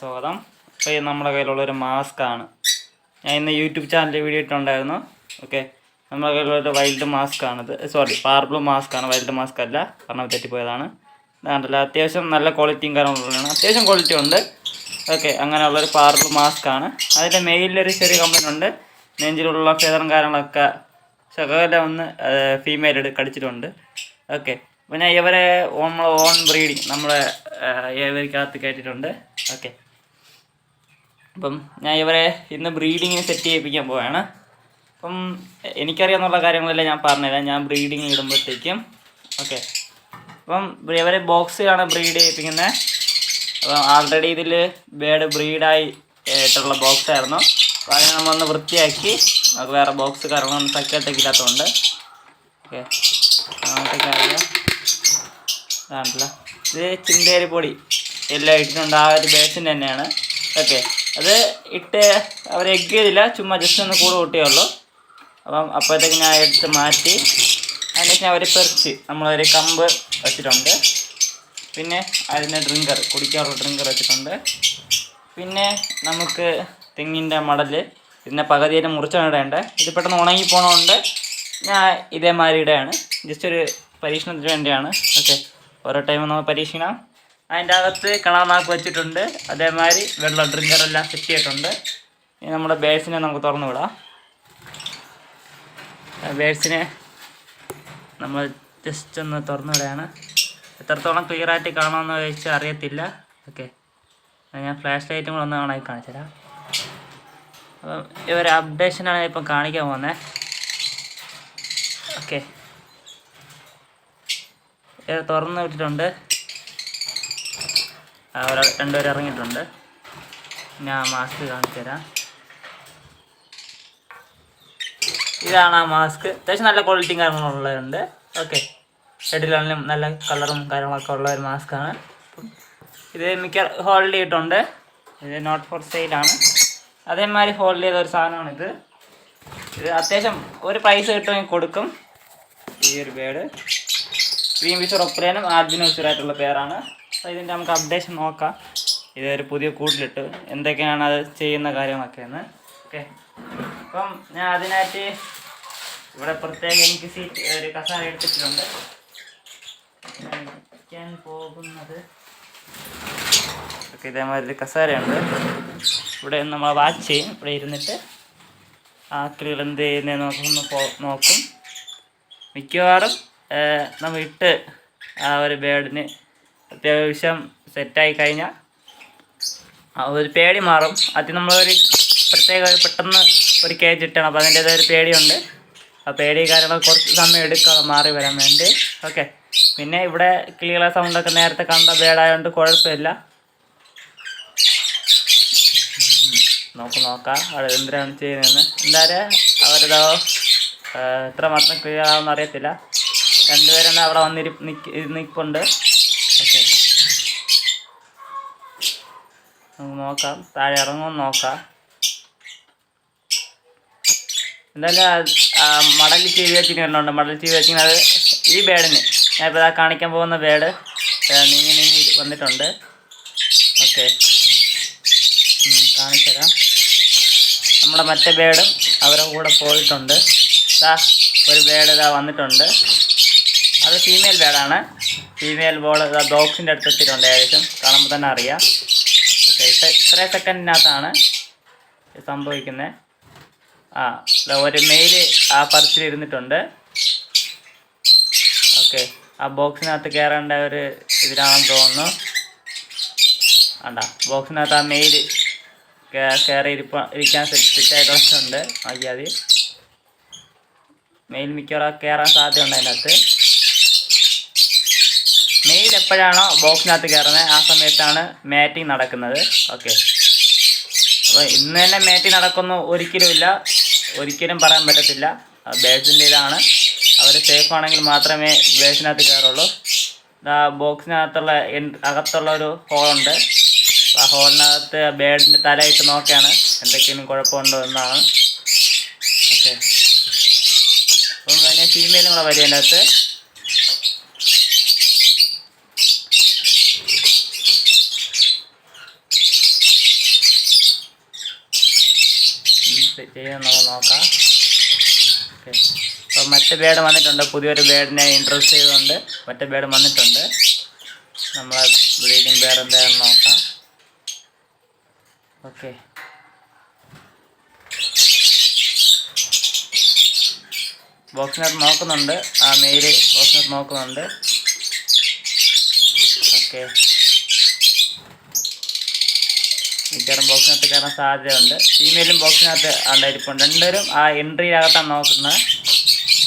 സ്വാഗതം. അപ്പോൾ ഇത് നമ്മുടെ കയ്യിലുള്ളൊരു മാസ്ക് ആണ്. ഞാൻ ഇന്ന് യൂട്യൂബ് ചാനലിൽ വീഡിയോ ഇട്ടുണ്ടായിരുന്നു ഓക്കെ നമ്മുടെ കയ്യിലുള്ളൊരു വൈൽഡ് മാസ്ക് ആണിത്. സോറി പാർബ്ലൂ മാസ്ക് ആണ്. വൈൽഡ് മാസ്ക് അല്ല. കാരണം തെറ്റിപ്പോയതാണ്. ഇതാണ്ടല്ലോ അത്യാവശ്യം നല്ല ക്വാളിറ്റിയും കാര്യങ്ങളുള്ളതാണ് അത്യാവശ്യം ക്വാളിറ്റി ഉണ്ട്. ഓക്കെ അങ്ങനെയുള്ളൊരു പാർബ്ലൂ മാസ്ക് ആണ്. അതിന്റെ മെയിലൊരു ചെറിയ കമ്പനി ഉണ്ട്. നെഞ്ചിലുള്ള ഫേദറും കാര്യങ്ങളൊക്കെ ശകലം ഒന്ന് ഫീമെയിൽ കടിച്ചിട്ടുണ്ട്. ഓക്കെ ഞാൻ ഇവരെ നമ്മൾ ഓൺ ബ്രീഡിങ് നമ്മളെ ഇവർക്കകത്ത് കയറ്റിയിട്ടുണ്ട്. ഓക്കെ അപ്പം ഞാൻ ഇവരെ ഇന്ന് ബ്രീഡിങ്ങിന് സെറ്റ് ചെയ്യിപ്പിക്കാൻ പോവുകയാണ് അപ്പം എനിക്കറിയാവുന്ന കാര്യങ്ങളെല്ലാം ഞാൻ പറഞ്ഞുതരാം. ഞാൻ ബ്രീഡിങ് ഇടുമ്പോഴത്തേക്കും. ഓക്കെ അപ്പം ഇവരെ ബോക്സിലാണ് ബ്രീഡ് ചെയ്യിപ്പിക്കുന്നത്. അപ്പം ആൾറെഡി ഇതിൽ ബേഡ് ബ്രീഡായി ആയിട്ടുള്ള ബോക്സ് ആയിരുന്നു. അപ്പോൾ അതിനെ നമ്മളൊന്ന് വൃത്തിയാക്കി നമുക്ക് വേറെ ബോക്സ് കാരണം ഇല്ലാത്തതുകൊണ്ട്. ഓക്കെ അങ്ങോട്ടേക്ക് അറിയാം ഇതാണല്ലോ. ഇത് ചിന്തേരി എല്ലാം ഇട്ടിട്ടുണ്ട്. ആ ഒരു ബേസിന്റെ തന്നെയാണ്. ഓക്കെ അത് ഇട്ട് അവർ എഗ് ചെയ്തില്ല. ചുമ്മാ ജസ്റ്റ് ഒന്ന് കൂടെ കൂട്ടിയുള്ളൂ അപ്പം അപ്പോഴത്തേക്ക് ഞാൻ എടുത്ത് മാറ്റി. അതിനുശേഷം അവർ പെറിച്ച് നമ്മളൊരു കമ്പ് വെച്ചിട്ടുണ്ട്. പിന്നെ അതിന് ഡ്രിങ്കർ കുടിക്കാറുള്ള ഡ്രിങ്കർ വെച്ചിട്ടുണ്ട്. പിന്നെ നമുക്ക് തെങ്ങിന്റെ മടൽ. പിന്നെ പകുതിയായിട്ട് മുറിച്ചാണ് ഇടേണ്ടത് ഇത് പെട്ടെന്ന് ഉണങ്ങി പോണതുകൊണ്ട് ഞാൻ ഇതേമാതിരി ഇടയാണ്. ജസ്റ്റ് ഒരു പരീക്ഷണത്തിന് വേണ്ടിയാണ്. ഓക്കെ ഓരോ ടൈം നമ്മൾ പരീക്ഷിക്കണം. അതിന്റെ അകത്ത് കിണർനാക്ക് വെച്ചിട്ടുണ്ട്. അതേമാതിരി വെള്ളം ഡ്രിങ്കർ എല്ലാം സെറ്റ് ചെയ്തിട്ടുണ്ട്. ഇനി നമ്മുടെ ബേഴ്സിനെ നമുക്ക് തുറന്നു വിടാം. ബേഴ്സിനെ നമ്മൾ ജസ്റ്റ് ഒന്ന് തുറന്നു വിടുകയാണ്. എത്രത്തോളം ക്ലിയർ ആയിട്ട് കാണാമെന്ന് ചോദിച്ചാൽ അറിയത്തില്ല. ഓക്കെ ഞാൻ ഫ്ലാഷ് ലൈറ്റും കൂടെ ഒന്ന് ഓണാക്കി കാണിച്ചു അപ്പം ഇവരെ അപ്ഡേഷനാണ് ഇപ്പം കാണിക്കാൻ പോകുന്നത്. ഓക്കെ തുറന്ന് വിട്ടിട്ടുണ്ട്. രണ്ടുപേരും ഇറങ്ങിയിട്ടുണ്ട്. ഞാൻ മാസ്ക് കാണിച്ചു തരാം. ഇതാണ് ആ മാസ്ക് അത്യാവശ്യം നല്ല ക്വാളിറ്റിയും കാര്യങ്ങളുള്ളവരുണ്ട് ഓക്കെ ഷെഡിലാണെങ്കിലും നല്ല കളറും കാര്യങ്ങളൊക്കെ ഉള്ള ഒരു മാസ്കാണ് ഇത് മിക്ക ഹോൾഡ് ചെയ്തിട്ടുണ്ട്. ഇത് നോട്ട് ഫോർ സെയിലാണ് അതേമാതിരി ഹോൾഡ് ചെയ്ത ഒരു സാധനമാണ് ഇത്. അത്യാവശ്യം ഒരു പ്രൈസ് കിട്ടുമെങ്കിൽ കൊടുക്കും. ഈ ഒരു ബേഡ് ക്രീം വിഷർ ഒപ്രേനും ആൽബിനും വിഷറായിട്ടുള്ള പേരാണ്. അപ്പോൾ ഇതിന്റെ നമുക്ക് അപ്ഡേഷൻ നോക്കാം. ഇതൊരു പുതിയ കൂട്ടിലിട്ട്. എന്തൊക്കെയാണ് അത് ചെയ്യുന്ന കാര്യങ്ങളൊക്കെയെന്ന് ഓക്കെ അപ്പം ഞാൻ അതിനായിട്ട് ഇവിടെ പ്രത്യേകം എനിക്ക് സീറ്റ് ഒരു കസാര എടുത്തിട്ടുണ്ട്. ഇരിക്കാൻ പോകുന്നത്. ഓക്കെ ഇതേമാതിരി കസാരയുണ്ട്. ഇവിടെ നമ്മൾ വാച്ച് ചെയ്യും. ഇവിടെ ഇരുന്നിട്ട് ആ കിളികൾ എന്ത് ചെയ്യുന്നതെന്ന് നോക്കുന്നു നോക്കും. മിക്കവാറും നമ്മൾ ഇട്ട് ആ ഒരു ബേഡിന് അത്യാവശ്യം സെറ്റായി കഴിഞ്ഞാൽ ആ ഒരു പേടി മാറും. അത് നമ്മളൊരു പ്രത്യേക പെട്ടെന്ന് ഒരു കേജ് ഇട്ടണം. അപ്പോൾ അതിന്റേതായ ഒരു പേടിയുണ്ട്. ആ പേടി കാര്യങ്ങൾ കുറച്ച് സമയം എടുക്കും. മാറി വരാൻ വേണ്ടി. ഓക്കെ പിന്നെ ഇവിടെ ക്ലിയർ സൗണ്ടൊക്കെ നേരത്തെ കണ്ട ബേഡായതുകൊണ്ട് കുഴപ്പമില്ല. നമുക്ക് നോക്കാം. അവിടെ എന്തിനാണ് ചെയ്യുന്നതെന്ന്. എന്തായാലും അവരതോ എത്ര മാത്രം ക്ലിയർ ആവുമെന്ന് അറിയത്തില്ല. രണ്ടുപേരും അവിടെ വന്നിരി നിൽപ്പുണ്ട് ഓക്കെ. നമുക്ക് നോക്കാം. താഴെ ഇറങ്ങുമെന്ന് നോക്കാം. എന്തായാലും മടൽ ചെവി വെച്ചിന് വരുന്നുണ്ട് മടൽ ചെവി വെച്ചിന് അത് ഈ ബേഡിന്. ഞാൻ ഇപ്പോൾ ഇതാ കാണിക്കാൻ പോകുന്ന ബേഡ്. നീങ്ങി നീങ്ങി വന്നിട്ടുണ്ട്. ഓക്കെ. കാണിച്ചുതരാം നമ്മുടെ മറ്റേ ബേഡും അവരുടെ കൂടെ പോയിട്ടുണ്ട്. ഒരു ബേഡ് ഇതാ വന്നിട്ടുണ്ട്. അത് ഫീമെയിൽ ബേഡാണ് ഫീമെയിൽ ബോൾ ബോക്സിന്റെ അടുത്ത് എത്തിയിട്ടുണ്ട് ഏകദേശം. കാണുമ്പോൾ തന്നെ അറിയാം. ഓക്കെ ഇത്ര സെക്കൻഡിനകത്താണ് സംഭവിക്കുന്നത് ആ ഒരു മെയിൽ ആ പറച്ചിൽ ഇരുന്നിട്ടുണ്ട്. ഓക്കെ ആ ബോക്സിനകത്ത് കയറേണ്ട ഒരു ഇതിലാണെന്ന് തോന്നുന്നു. വേണ്ട ബോക്സിനകത്ത് ആ മെയിൽ കയറി ഇരിപ്പ ഇരിക്കാൻ സെറ്റ് സെറ്റായിട്ട് വെച്ചിട്ടുണ്ട് മതി. മെയിൽ മിക്കവാറും കയറാൻ സാധ്യതയുണ്ട് അതിനകത്ത്. മെയിൽ എപ്പോഴാണോ ബോക്സിനകത്ത് കയറുന്നത്? ആ സമയത്താണ് മാറ്റിംഗ് നടക്കുന്നത്. ഓക്കെ അപ്പോൾ ഇന്ന് തന്നെ മാറ്റിംഗ് നടക്കുന്നു. ഒരിക്കലും ഇല്ല. ഒരിക്കലും പറയാൻ പറ്റത്തില്ല. ബേസിന്റെ ഇതാണ്. അവർ സേഫ് ആണെങ്കിൽ മാത്രമേ ബേസിനകത്ത് കയറുള്ളൂ. ബോക്സിനകത്തുള്ള അകത്തുള്ള ഒരു ഹോളുണ്ട് ആ ഹോളിനകത്ത് ബേഡിന്റെ തലയിട്ട് നോക്കിയാണ് എന്തൊക്കെയും കുഴപ്പമുണ്ടോ എന്നാണ്. ഓക്കെ അപ്പം പിന്നെ ഫീമെയിലും കൂടെ വരും ചെയ്യുന്നത് നമുക്ക് നോക്കാം. ഓക്കെ അപ്പോൾ മറ്റേ ബേഡ് വന്നിട്ടുണ്ട്. പുതിയൊരു ബേഡിനെ ഇൻട്രസ്റ്റ് ചെയ്തുകൊണ്ട് മറ്റേ ബേഡ് വന്നിട്ടുണ്ട്. നമ്മൾ ബ്രീഡിംഗ് ബേഡ് എന്താണെന്ന് നോക്കാം. ഓക്കെ ബോക്സിനകത്ത് നോക്കുന്നുണ്ട്. ആ മെയിൽ ബോക്സിനകത്ത് നോക്കുന്നുണ്ട്. ഓക്കെ മിക്കവാറും ബോക്സിനകത്ത് കയറാൻ സാധ്യതയുണ്ട്. ഫീമെയിലും ബോക്സിനകത്ത് ഉണ്ടായിരിക്കും രണ്ടുപേരും ആ എൻട്രിയിലകത്താണ് നോക്കുന്നത്.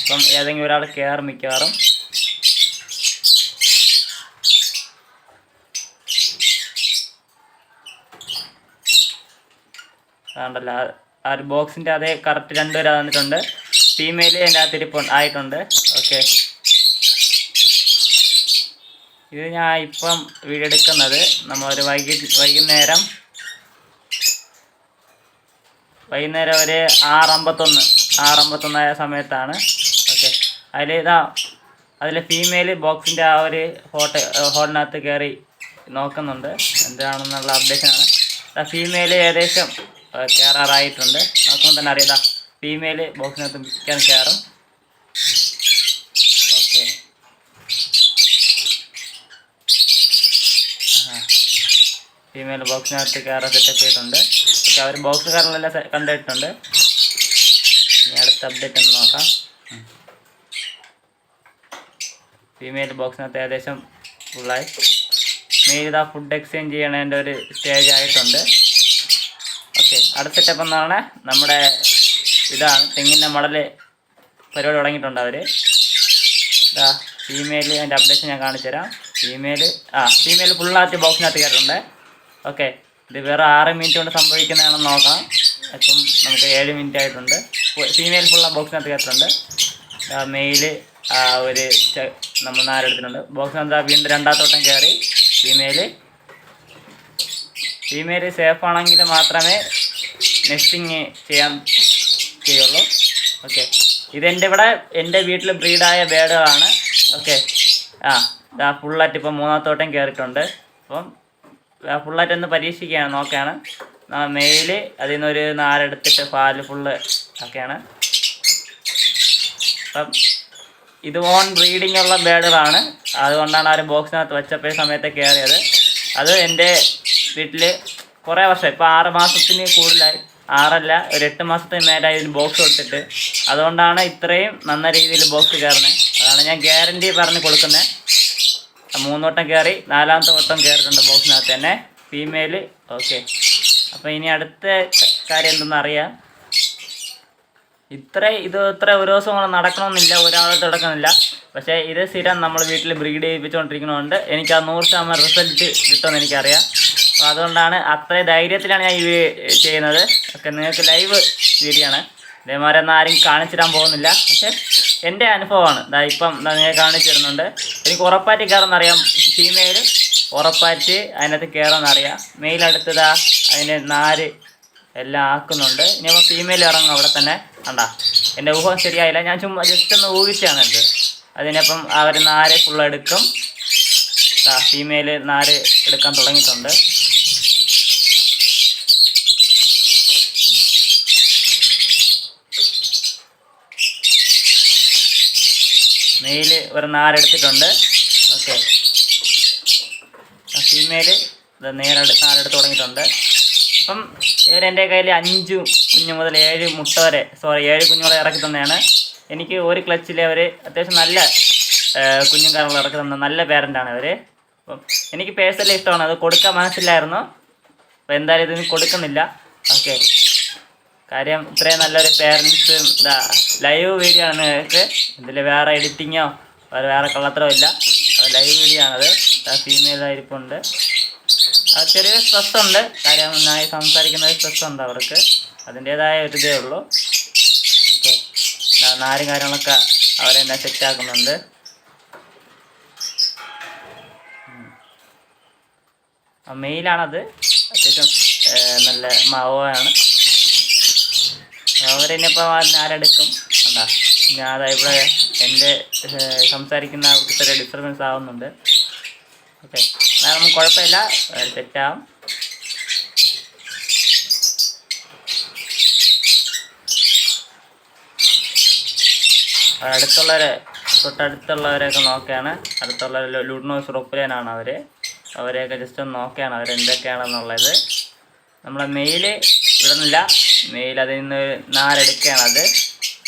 അപ്പം ഏതെങ്കിലും ഒരാൾ കയറും മിക്കവാറും. അതുകൊണ്ടല്ല ആ ഒരു ബോക്സിന്റെ അതേ കറക്റ്റ് രണ്ടുപേരും വന്നിട്ടുണ്ട് ഫീമെയിൽ എന്റെ അകത്ത് ആയിട്ടുണ്ട്. ഓക്കെ ഇത് ഞാൻ ഇപ്പം വീഡിയോ എടുക്കുന്നത് നമ്മളൊരു വൈകി വൈകുന്നേരം വൈകുന്നേരം ഒരു ആറമ്പത്തൊന്ന് ആറമ്പത്തൊന്നായ സമയത്താണ്. ഓക്കെ. അതിൽ ഇതാ അതിൽ ഫീമെയിൽ ബോക്സിന്റെ ആ ഒരു ഹോട്ട ഹോളിനകത്ത് കയറി നോക്കുന്നുണ്ട്. എന്താണെന്നുള്ള അപ്ഡേഷനാണ് ഫീമെയിൽ ഏകദേശം ആ, കയറാറായിട്ടുണ്ട് നോക്കുമ്പോൾ തന്നെ അറിയാം ഫീമെയിൽ ബോക്സിനകത്ത് മിക്കാൻ കയറും ഓക്കെ. ഫീമെയിൽ ബോക്സിനകത്ത് കയറാൻ സെറ്റപ്പ് ചെയ്തിട്ടുണ്ട്. ഓക്കെ അവർ ബോക്സ് സെ- കണ്ടിട്ടുണ്ട് ഇനി അടുത്ത അപ്ഡേറ്റ് ഒന്ന് നോക്കാം. ഫീമെയിൽ ബോക്സിനകത്ത് ഏകദേശം ഫുള്ളായി മെയിൽ ഇതാ ഫുഡ് എക്സ്ചേഞ്ച് ചെയ്യണതിന്റെ ഒരു സ്റ്റേജ് ആയിട്ടുണ്ട്. ഓക്കെ അടുത്ത സ്റ്റെപ്പ് എന്നാണ് നമ്മുടെ ഇതാണ് തെങ്ങിന്റെ മടൽ പരിപാടി തുടങ്ങിയിട്ടുണ്ട് അവർ ഇതാ ഫീമെയിൽ അതിന്റെ അപ്ഡേഷൻ ഞാൻ കാണിച്ചുതരാം. ഫീമെയിൽ ആ ഫീമെയിൽ ഫുള്ളായിട്ട് ബോക്സിനകത്ത് കയറിയിട്ടുണ്ട്. ഓക്കെ ഇത് വേറെ ആറ് മിനിറ്റ് കൊണ്ട് സംഭവിക്കുന്നതാണെന്ന് നോക്കാം. ഇപ്പം നമുക്ക് ഏഴ് മിനിറ്റ് ആയിട്ടുണ്ട്. ഫീമെയിൽ ഫുള്ള ബോക്സിനകത്ത് കയറ്റുന്നുണ്ട് മെയിൽ ഒരു നമ്മൾ നാലെടുത്തിട്ടുണ്ട് ബോക്സിനകത്ത് വീണ്ടും രണ്ടാത്തോട്ടം കയറി. ഫീമെയിൽ ഫീമെയിൽ സേഫ് ആണെങ്കിൽ മാത്രമേ നെസ്റ്റിങ് ചെയ്യാൻ ചെയ്യുള്ളൂ. ഓക്കെ ഇതെന്റെ ഇവിടെ എന്റെ വീട്ടിൽ ബ്രീഡായ ബേഡുകളാണ് ഓക്കെ ആ ഇതാ ഫുള്ളായിട്ട് ഇപ്പം മൂന്നാമത്തോട്ടം കയറിയിട്ടുണ്ട്. അപ്പം ഫുള്ളായിട്ട് ഒന്ന് പരീക്ഷിക്കുകയാണ് നോക്കുകയാണ്. മെയിൽ അതിൽ നിന്നൊരു നാലെടുത്തിട്ട് പാൽ ഫുള്ള് ഒക്കെയാണ് അപ്പം ഇത് ഓൺ ബ്രീഡിംഗ് ഉള്ള ബേഡുകളാണ് അതുകൊണ്ടാണ് ആ ഒരു ബോക്സിനകത്ത് വെച്ചപ്പോഴേ സമയത്ത് കയറിയത്. അത് എന്റെ വീട്ടിൽ കുറേ വർഷം ഇപ്പോൾ ആറ് മാസത്തിന് കൂടുതലായി. ആറല്ല ഒരു എട്ട് മാസത്തിന് മേലായി ഒരു ബോക്സ് കൊടുത്തിട്ട്. അതുകൊണ്ടാണ് ഇത്രയും നല്ല രീതിയിൽ ബോക്സ് കയറുന്നത്. അതാണ് ഞാൻ ഗ്യാരണ്ടി പറഞ്ഞ് കൊടുക്കുന്നത്. മൂന്ന് വട്ടം കയറി നാലാമത്തെ വട്ടം കയറിയിട്ടുണ്ട് ബോക്സിനകത്ത് തന്നെ. ഫീമെയിൽ ഓക്കെ അപ്പോൾ ഇനി അടുത്ത കാര്യം എന്തെന്ന് അറിയാം? ഇത്ര ഇത് ഇത്ര ഒരു ദിവസം കൊണ്ട് നടക്കണമെന്നില്ല ഒരാളത്ത് നടക്കുന്നില്ല പക്ഷേ ഇത് സ്ഥിരം നമ്മൾ വീട്ടിൽ ബ്രീഡ് ചെയ്യിപ്പിച്ചുകൊണ്ടിരിക്കുന്നതുകൊണ്ട് എനിക്ക് ആ നൂറ് ശതമാനം റിസൾട്ട് കിട്ടുമെന്ന് എനിക്കറിയാം. അപ്പോൾ അതുകൊണ്ടാണ് അത്ര ധൈര്യത്തിലാണ് ഞാൻ ഈ ചെയ്യുന്നത്. ഒക്കെ നിങ്ങൾക്ക് ലൈവ് വീഡിയോ ആണ്. ഇതേമാതിരി ഒന്നും ആരും കാണിച്ചിടാൻ പോകുന്നില്ല. പക്ഷേ എന്റെ അനുഭവമാണ്. ഇതാ ഇപ്പം നിങ്ങളെ കാണിച്ചു തരുന്നുണ്ട്. എനിക്ക് ഉറപ്പായിട്ട് കയറുമെന്നറിയാം ഫീമെയിൽ ഉറപ്പായിട്ട് അതിനകത്ത് കയറുമെന്നറിയാം. മെയിൽ അടുത്തതാ അതിന് നാല് എല്ലാം ആക്കുന്നുണ്ട്. ഇനി അപ്പോൾ ഫീമെയിൽ ഇറങ്ങും അവിടെ തന്നെ. കണ്ടാ? എന്റെ ഊഹം ശരിയായില്ല. ഞാൻ ചുമ്മാ ജസ്റ്റ് ഒന്ന് ഊഹിച്ചാണ് എന്റെ അതിനപ്പം അവർ നാല് ഫുൾ എടുക്കും. ഫീമെയിൽ നാല് എടുക്കാൻ തുടങ്ങിയിട്ടുണ്ട്. മെയിൽ ഒരു നാലെടുത്തിട്ടുണ്ട് ഓക്കെ. ഫീമെയിൽ ഇത് നേരെ നാലെടുത്ത് തുടങ്ങിയിട്ടുണ്ട്. അപ്പം ഇവർ എന്റെ കയ്യിൽ അഞ്ച് കുഞ്ഞു മുതൽ ഏഴ് മുട്ട വരെ സോറി ഏഴ് കുഞ്ഞു മുതൽ ഇറക്കി തന്നെയാണ്. എനിക്ക് ഒരു ക്ലച്ചിൽ അവർ അത്യാവശ്യം നല്ല കുഞ്ഞും കാര്യങ്ങൾ ഇറക്കി തന്ന നല്ല പേരന്റാണ് അവർ അപ്പം എനിക്ക് പേഴ്സണലി ഇഷ്ടമാണ്. അത് കൊടുക്കാൻ മനസ്സിലായിരുന്നു അപ്പോൾ എന്തായാലും ഇതിന് കൊടുക്കുന്നില്ല. ഓക്കെ. കാര്യം ഇത്രയും നല്ലൊരു പേരൻസ് ഇതാ ലൈവ് വീഡിയോ ആണ് നിങ്ങൾക്ക് ഇതിൽ വേറെ എഡിറ്റിങ്ങോ വേറെ കള്ളത്തരോ ഇല്ല. ലൈവ് വീഡിയോ ആണത്. ഫീമെയിൽ ആയിരിപ്പുണ്ട്. അത് ചെറിയ സ്ട്രെസ് ഉണ്ട്. കാര്യം നന്നായി സംസാരിക്കുന്ന സ്ട്രെസ് ഉണ്ട് അവർക്ക്. അതിന്റേതായ ഒരു ഇതേ ഉള്ളൂ. ഓക്കെ. നാരും കാര്യങ്ങളൊക്കെ അവരെന്നെ സെറ്റാക്കുന്നുണ്ട് മെയിലാണത് അത്യാവശ്യം നല്ല മാവോയാണ്. അവരെന്നെപ്പോൾ ആരെടുക്കും? അല്ല ഞാൻ ഇവിടെ എന്റെ സംസാരിക്കുന്ന അവർക്ക് ചെറിയ ഡിസ്റ്റർബൻസ് ആവുന്നുണ്ട്. ഓക്കെ. എന്നാൽ കുഴപ്പമില്ല. സെറ്റാവും. അടുത്തുള്ളവരെ തൊട്ടടുത്തുള്ളവരെയൊക്കെ നോക്കുകയാണ് അടുത്തുള്ള ലൂഡ്നോസ് റൊപ്പിലേനാണ് അവർ അവരെയൊക്കെ ജസ്റ്റ് ഒന്ന് നോക്കുകയാണ് അവരെന്തൊക്കെയാണെന്നുള്ളത്. നമ്മളെ മെയിൽ ഇടുന്നില്ല. മെയിൽ അതിൽ നിന്ന് അത്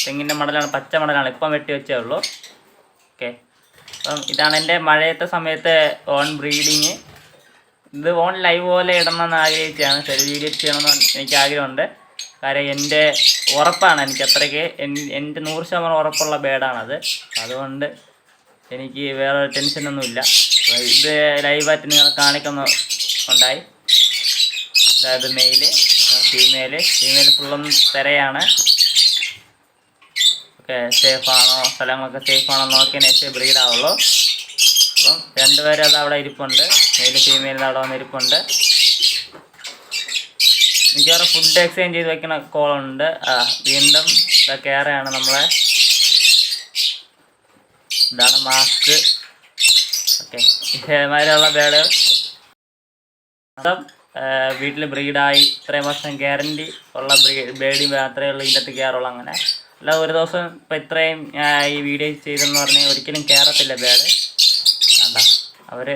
തെങ്ങിന്റെ മടലാണ് പച്ച മടലാണ് ഇപ്പം വെട്ടി വെച്ചേ ഉള്ളൂ. ഓക്കെ. അപ്പം ഇതാണ് എന്റെ മഴയത്തെ സമയത്ത് ഓൺ ബ്രീഡിങ്. ഇത് ഓൺ ലൈവ് പോലെ ഇടണമെന്ന് ആഗ്രഹിച്ചാണ് ശരി വീഡിയോ ചെയ്യണമെന്ന് എനിക്ക് ആഗ്രഹമുണ്ട്. കാര്യം എന്റെ ഉറപ്പാണ് എനിക്ക് അത്രയ്ക്ക് എൻ- എന്റെ നൂറ് ശതമാനം ഉറപ്പുള്ള ബേഡാണത്. അതുകൊണ്ട് എനിക്ക് വേറെ ടെൻഷനൊന്നുമില്ല ഇത് ലൈവായിട്ട് നിങ്ങൾ കാണിക്കുന്ന ഉണ്ടായി. അതായത് മെയിൽ ഫീമെയിൽ ഫീമെയിൽ ഫുള്ളും തിരയാണ്. ഓക്കെ സേഫാണോ സ്ഥലങ്ങളൊക്കെ സേഫാണോ നോക്കി നെക്സ്റ്റ് ബ്രീഡ് ആവുള്ളൂ. അപ്പം രണ്ടുപേരും അത് അവിടെ ഇരിപ്പുണ്ട്. മെയിൽ ഫീമെയിൽ അവിടെ വന്ന് ഇരിപ്പുണ്ട്. മിക്കവാറും ഫുഡ് എക്സ്ചേഞ്ച് ചെയ്ത് വെക്കുന്ന കോളുണ്ട് ആ വീണ്ടും കയറയാണ് നമ്മളെ. ഇതാണ് മാസ്ക് ഓക്കെ ഇതേമാതിരിയുള്ള ബേഡ് വീട്ടിൽ ബ്രീഡായി ഇത്രയും വർഷം ഗ്യാരണ്ടി ഉള്ള ബേഡി മാത്രമേ ഉള്ളൂ ഇതിന്റെ അകത്ത് കയറുള്ളൂ അങ്ങനെ. അല്ല ഒരു ദിവസം ഇപ്പം ഇത്രയും ഈ വീഡിയോ ചെയ്തെന്ന് പറഞ്ഞാൽ ഒരിക്കലും കയറത്തില്ല ബേഡ് അതാ. അവർ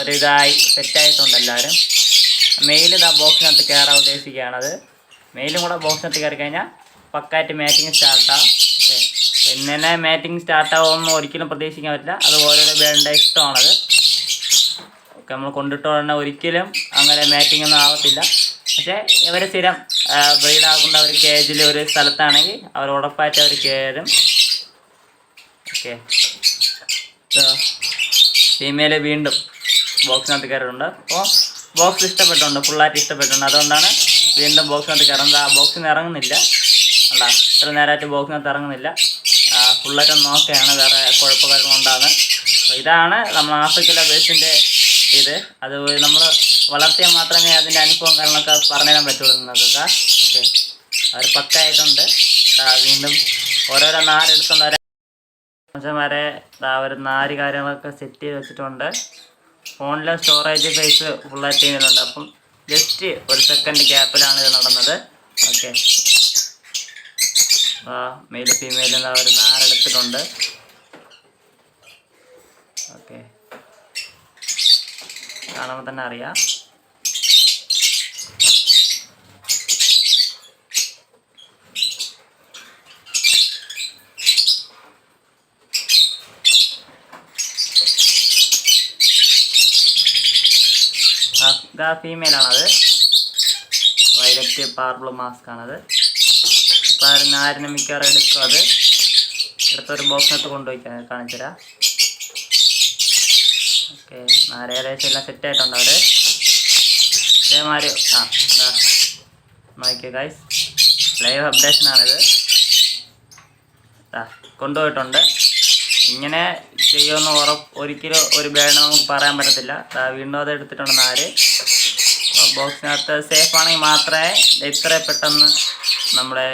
ഒരിതായി സെറ്റായിട്ടുണ്ട് എല്ലാവരും മെയിൽ ഇതാ ബോക്സിനകത്ത് കയറാൻ ഉദ്ദേശിക്കുകയാണത്. മെയിലും കൂടെ ബോക്സിനകത്ത് കയറി കഴിഞ്ഞാൽ പക്കായിട്ട് മാറ്റിങ് സ്റ്റാർട്ടാവും ഓക്കെ. ഇന്നെ മാറ്റിങ് സ്റ്റാർട്ടാവുമെന്ന് ഒരിക്കലും പ്രതീക്ഷിക്കാൻ പറ്റില്ല. അത് ഓരോരോ ബേഡിന്റെ ഇഷ്ടമാണത്. ഒക്കെ നമ്മൾ കൊണ്ടിട്ട് ഉടനെ ഒരിക്കലും അങ്ങനെ മാറ്റിംഗ് ഒന്നും ആവത്തില്ല. പക്ഷേ ഇവർ സ്ഥിരം ബ്രീഡ് ആക്കുന്ന ഒരു കേജിൽ ഒരു സ്ഥലത്താണെങ്കിൽ അവർ ഉറപ്പായിട്ട് അവർ കയറും ഓക്കെ ഫീമെയിൽ വീണ്ടും ബോക്സിനകത്ത് കയറിയിട്ടുണ്ട്. അപ്പോൾ ബോക്സ് ഇഷ്ടപ്പെട്ടുണ്ട് ഫുള്ളായിട്ട് ഇഷ്ടപ്പെട്ടുണ്ട് അതുകൊണ്ടാണ് വീണ്ടും ബോക്സിനകത്ത് കയറുന്നത്. ആ ബോക്സിൽ നിന്ന് ഇറങ്ങുന്നില്ല. അല്ല ഇത്ര നേരമായിട്ട് ബോക്സിനകത്ത് ഇറങ്ങുന്നില്ല. ഫുള്ളായിട്ട് നോക്കുകയാണ് വേറെ കുഴപ്പക്കാരുണ്ടാകുന്ന അപ്പോൾ ഇതാണ് നമ്മൾ ആഫ്രിക്കയിലെ ബേസിന്റെ ഇത് അത് നമ്മൾ വളർത്തിയാൽ മാത്രമേ അതിന്റെ അനുഭവം കാര്യങ്ങളൊക്കെ പറഞ്ഞുതരാൻ പറ്റുള്ളൂ നിങ്ങൾക്കൊക്കെ ഓക്കെ. അവർ പക്കായിട്ടുണ്ട്. വീണ്ടും ഓരോരോ വരാൻ മനുഷ്യന്മാരെ ഒരു നാല് കാര്യങ്ങളൊക്കെ സെറ്റ് ചെയ്ത് വെച്ചിട്ടുണ്ട്. ഫോണിലെ സ്റ്റോറേജ് ഫേസ് ഫുള്ളായിട്ട് ചെയ്യുന്നുണ്ട്. അപ്പം ജസ്റ്റ് ഒരു സെക്കൻഡ് ഗ്യാപ്പിലാണ് ഇത് നടന്നത്. ഓക്കെ. ആ മെയിൽ ഫീമെയിൽ എന്താ ഒരു നാരെടുത്തിട്ടുണ്ട്. ഓക്കെ. കാണുമ്പോൾ തന്നെ അറിയാം. ഇതാ ഫീമെയിലാണത്. വയലറ്റ് പാർബിൾ മാസ്ക് ആണത് അപ്പോൾ ആരും ആരും മിക്കവാറും എടുക്കും അത്. എടുത്തൊരു ബോക്സിനകത്ത് കൊണ്ടുപോയി കാണിച്ചുതരാം. ഓക്കെ. ഏകദേശം എല്ലാം സെറ്റ് ആയിട്ടുണ്ട് അവർ ഇതേമാതിരി ആ നോക്കിയോ ഗൈസ് ലൈവ് അപ്ഡേഷനാണിത് കൊണ്ടുപോയിട്ടുണ്ട്. ഇങ്ങനെ ചെയ്യുമെന്ന് ഉറപ്പ് ഒരിക്കലും ഒരു ബേഡ് നമുക്ക് പറയാൻ പറ്റത്തില്ല. വീണ്ടും അത് എടുത്തിട്ടുണ്ട് നാല്. ബോക്സിനകത്ത് സേഫ് ആണെങ്കിൽ മാത്രമേ ഇത്ര പെട്ടെന്ന് നമ്മളെ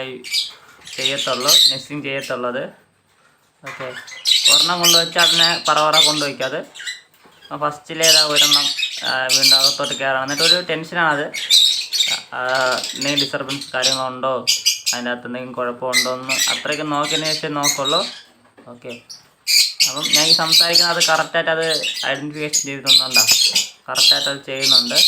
ചെയ്യത്തുള്ളൂ നെസ്റ്റിങ് ചെയ്യത്തുള്ളത് ഓക്കെ. ഒരെണ്ണം കൊണ്ടുവച്ചാൽ അതിനെ പറവറ കൊണ്ടുവയ്ക്കും അത് ഫസ്റ്റിലേതാ ഒരെണ്ണം വീണ്ടും അകത്തോട്ട് കയറണം എന്നിട്ടൊരു ടെൻഷനാണത് ആ, എന്തെങ്കിലും ഡിസ്റ്റർബൻസ് കാര്യങ്ങളുണ്ടോ? അതിന്റെ അകത്ത് എന്തെങ്കിലും കുഴപ്പമുണ്ടോ എന്ന് അത്രയ്ക്ക് നോക്കിയതിന് ശേഷം നോക്കുള്ളൂ. ഓക്കെ അപ്പം ഞാൻ ഈ സംസാരിക്കുന്നത് അത് കറക്റ്റായിട്ട് അത് ഐഡന്റിഫിക്കേഷൻ ചെയ്തിട്ടുണ്ടോ? കറക്റ്റായിട്ട് അത് ചെയ്യുന്നുണ്ട്.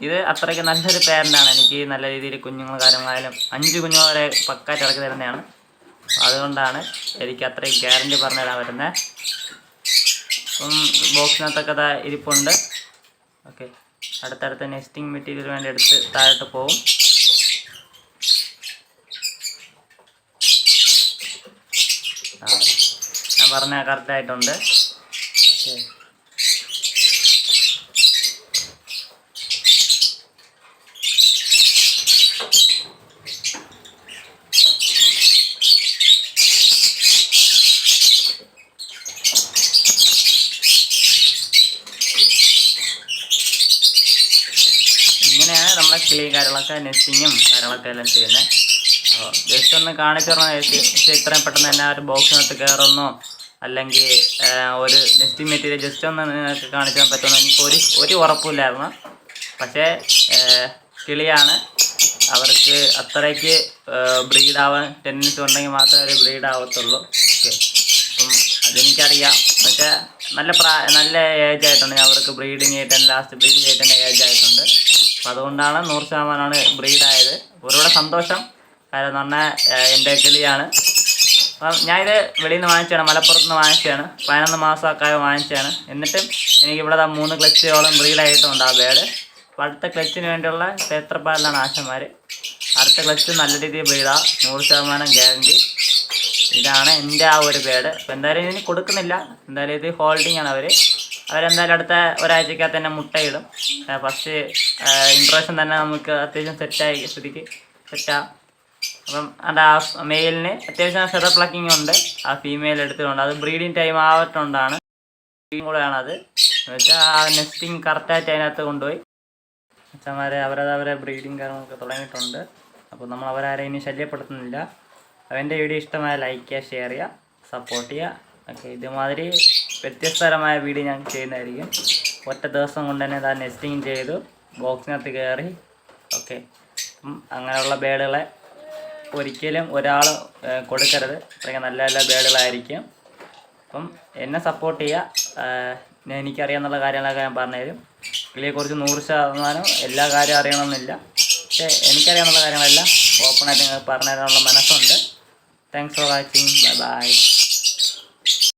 ഇത് അത്രയ്ക്ക് നല്ലൊരു പേരന്റാണ് എനിക്ക് നല്ല രീതിയിൽ കുഞ്ഞുങ്ങൾ കാര്യങ്ങളായാലും അഞ്ച് കുഞ്ഞുങ്ങൾ വരെ പക്കായിട്ട് ഇറക്കി തരുന്നതാണ്. അതുകൊണ്ടാണ് എനിക്ക് അത്രയും ഗ്യാരണ്ടി പറഞ്ഞു തരാൻ പറ്റുന്നത്. അപ്പം ബോക്സിനകത്തൊക്കെ അതാ ഇരിപ്പുണ്ട്. ഓക്കെ. അടുത്തടുത്ത നെസ്റ്റിംഗ് മെറ്റീരിയൽ വേണ്ടി എടുത്ത് താഴോട്ട് പോവും. ഞാൻ പറഞ്ഞ കറക്റ്റായിട്ടുണ്ട് ഓക്കെ കിളി കാര്യങ്ങളൊക്കെ നെസ്റ്റിങ്ങും കാര്യങ്ങളൊക്കെ എല്ലാം ചെയ്യുന്നത് അപ്പോൾ ജസ്റ്റ് ഒന്ന് കാണിച്ചു പറഞ്ഞാൽ പക്ഷേ ഇത്രയും പെട്ടെന്ന് തന്നെ ആ ഒരു ബോക്സിനകത്ത് കയറുന്നോ അല്ലെങ്കിൽ ഒരു നെസ്റ്റിംഗ് മെറ്റീരിയൽ ജസ്റ്റ് ഒന്ന് നിങ്ങൾക്ക് തരാൻ പറ്റുമെന്ന് എനിക്ക് ഒരു ഒരു ഉറപ്പില്ലായിരുന്നു പക്ഷേ കിളിയാണ്. അവർക്ക് അത്രയ്ക്ക് ബ്രീഡ് ആവാൻ ടെൻഡൻസി ഉണ്ടെങ്കിൽ മാത്രമേ അവർ ബ്രീഡ് ആവത്തുള്ളൂ. ഓക്കെ. അപ്പം അതെനിക്കറിയാം. പക്ഷേ നല്ല പ്രാ നല്ല ഏജ് ആയിട്ടുണ്ട്. അവർക്ക് ബ്രീഡിങ് ആയിട്ട് ലാസ്റ്റ് ബ്രീഡിങ് ആയിട്ട് തന്നെ ഏജ് ആയിട്ടുണ്ട്. അപ്പം അതുകൊണ്ടാണ് നൂറ് ശതമാനമാണ് ബ്രീഡായത്. ഒരുപാട് സന്തോഷം. കാരണം എന്ന് പറഞ്ഞാൽ എന്റെ കിളിയാണ്. അപ്പം ഞാനിത് വെളിയിൽ നിന്ന് വാങ്ങിച്ചതാണ് മലപ്പുറത്ത് നിന്ന് വാങ്ങിച്ചതാണ്. പതിനൊന്ന് മാസമൊക്കെ വാങ്ങിച്ചതാണ്. എന്നിട്ടും എനിക്ക് ഇവിടെ മൂന്ന് ക്ലച്ചോളം ബ്രീഡായിട്ടുണ്ട് ആ ബേഡ്. അപ്പോൾ അടുത്ത ക്ലച്ചിന് വേണ്ടിയുള്ള ക്ഷേത്രപ്പാടിലാണ് ആശന്മാർ അടുത്ത ക്ലച്ച് നല്ല രീതിയിൽ ബ്രീഡാ. നൂറ് ശതമാനം ഗ്യാരണ്ടി. ഇതാണ് എന്റെ ആ ഒരു ബേഡ്. അപ്പോൾ എന്തായാലും ഇതിന് കൊടുക്കുന്നില്ല. എന്തായാലും ഇത് ഹോൾഡിംഗ് ആണ് അവർ അവരെന്തായാലും അടുത്ത ഒരാഴ്ചക്കകത്ത് തന്നെ മുട്ടയിടും. ഫസ്റ്റ് ഇൻട്രോഷൻ തന്നെ നമുക്ക് അത്യാവശ്യം സെറ്റായി സ്ഥിതിക്ക് സെറ്റാ അപ്പം അത് ആ മെയിലിന് അത്യാവശ്യം ഫെദർ പ്ലക്കിംഗ് ഉണ്ട്. ആ ഫീമെയിൽ എടുത്തിട്ടുണ്ട്. അത് ബ്രീഡിങ് ടൈം ആവട്ടുകൊണ്ടാണ് കൂടെയാണ് അത് എന്നുവെച്ചാൽ ആ നെസ്റ്റിങ് കറക്റ്റായിട്ട് അതിനകത്ത് കൊണ്ടുപോയി. അച്ഛന്മാരെ അവരത് അവരെ ബ്രീഡിങ് കാര്യങ്ങളൊക്കെ തുടങ്ങിയിട്ടുണ്ട്. അപ്പോൾ നമ്മൾ അവരാരെയും ഇനി ശല്യപ്പെടുത്തുന്നില്ല. അവന്റെ വീഡിയോ ഇഷ്ടമായ ലൈക്ക് ചെയ്യുക ഷെയർ ചെയ്യുക സപ്പോർട്ട് ചെയ്യുക. ഓക്കെ ഇതുമാതിരി വ്യത്യസ്തരമായ വീഡിയോ ഞാൻ ചെയ്യുന്നതായിരിക്കും. ഒറ്റ ദിവസം കൊണ്ട് തന്നെ ഇതാ നെസ്റ്റിങ് ചെയ്തു. ബോക്സിനകത്ത് കയറി ഓക്കെ അങ്ങനെയുള്ള ബേഡുകളെ ഒരിക്കലും ഒരാൾ കൊടുക്കരുത്. അത്രയ്ക്ക് നല്ല നല്ല ബേഡുകളായിരിക്കും അപ്പം എന്നെ സപ്പോർട്ട് ചെയ്യുക. ഞാൻ എനിക്കറിയാവുന്ന കാര്യങ്ങളൊക്കെ ഞാൻ പറഞ്ഞുതരും. ഇതിനെക്കുറിച്ച് നൂറ് ശതമാനം എല്ലാ കാര്യവും അറിയണമെന്നില്ല. പക്ഷേ എനിക്കറിയാവുന്ന കാര്യങ്ങളെല്ലാം ഓപ്പണായിട്ട് നിങ്ങൾക്ക് പറഞ്ഞു തരാനുള്ള മനസ്സുണ്ട്. Thanks for watching bye bye